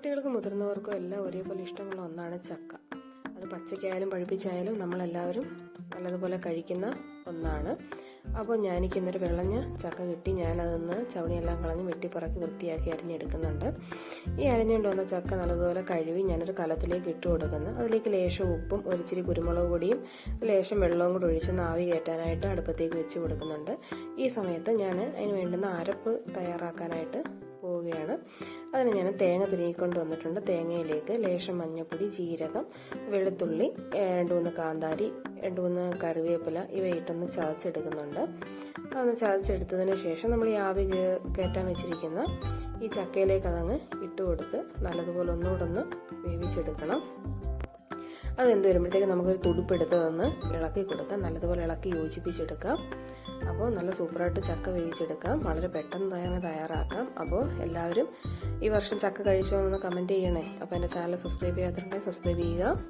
കുട്ടികൾക്കും മുതിർന്നവർക്കും എല്ലാം ഒരേപോലെ ഇഷ്ടമുള്ള ഒന്നാണ് ചക്ക. അത് പച്ചയ്ക്കായാലും പഴുപ്പിച്ചായാലും നമ്മളെല്ലാവരും നല്ലതുപോലെ കഴിക്കുന്ന ഒന്നാണ്. അപ്പോൾ ഞാനിക്ക് ഇന്നൊരു വിളഞ്ഞ ചക്ക കിട്ടി. ഞാനതൊന്ന് ചവണിയെല്ലാം കളഞ്ഞ് വെട്ടിപ്പറക്കി വൃത്തിയാക്കി അരിഞ്ഞെടുക്കുന്നുണ്ട് ഈ അരിഞ്ഞുകൊണ്ട് വന്ന ചക്ക നല്ലതുപോലെ കഴുകി ഞാനൊരു കലത്തിലേക്ക് ഇട്ട് കൊടുക്കുന്നു. അതിലേക്ക് ലേശം ഉപ്പും ഒരിച്ചിരി കുരുമുളക് പൊടിയും ലേശം വെള്ളവും കൂടി ഒഴിച്ച് നാവി കയറ്റാനായിട്ട് അടുപ്പത്തേക്ക് വെച്ച് കൊടുക്കുന്നുണ്ട്. ഈ സമയത്ത് ഞാൻ അതിന് വേണ്ടുന്ന അരപ്പ് തയ്യാറാക്കാനായിട്ട് ഞാൻ തേങ്ങ തിരികൊണ്ട് വന്നിട്ടുണ്ട്. തേങ്ങയിലേക്ക് ലേശം മഞ്ഞൾപ്പൊടി ജീരകം വെളുത്തുള്ളി രണ്ട് മൂന്ന് കാന്താരി രണ്ട് മൂന്ന് കറിവേപ്പില ഇവയിട്ടൊന്ന് ചതച്ചെടുക്കുന്നുണ്ട്. അതൊന്ന് ചതച്ചെടുത്തതിന് ശേഷം നമ്മൾ ഈ ആവി കയറ്റാൻ വെച്ചിരിക്കുന്ന ഈ ചക്കയിലേക്ക് അതങ്ങ് ഇട്ട് കൊടുത്ത് നല്ലതുപോലെ ഒന്നുകൂടെ ഒന്ന് വേവിച്ചെടുക്കണം. അത് എന്ത് വരുമ്പോഴത്തേക്ക് നമുക്കൊരു തുടുപ്പെടുത്ത് തന്ന് ഇളക്കി കൊടുക്കാം. നല്ലതുപോലെ ഇളക്കി യോജിപ്പിച്ചെടുക്കാം. അപ്പോൾ നല്ല സൂപ്പറായിട്ട് ചക്ക വേവിച്ചെടുക്കാം. വളരെ പെട്ടെന്ന് തന്നെ തയ്യാറാക്കാം. അപ്പോൾ എല്ലാവരും ഈ വർഷം ചക്ക കഴിച്ചോ എന്ന് കമന്റ് ചെയ്യണേ. അപ്പോൾ എന്റെ ചാനൽ സബ്സ്ക്രൈബ് ചെയ്യാത്തവരുണ്ടെങ്കിൽ സബ്സ്ക്രൈബ് ചെയ്യുക.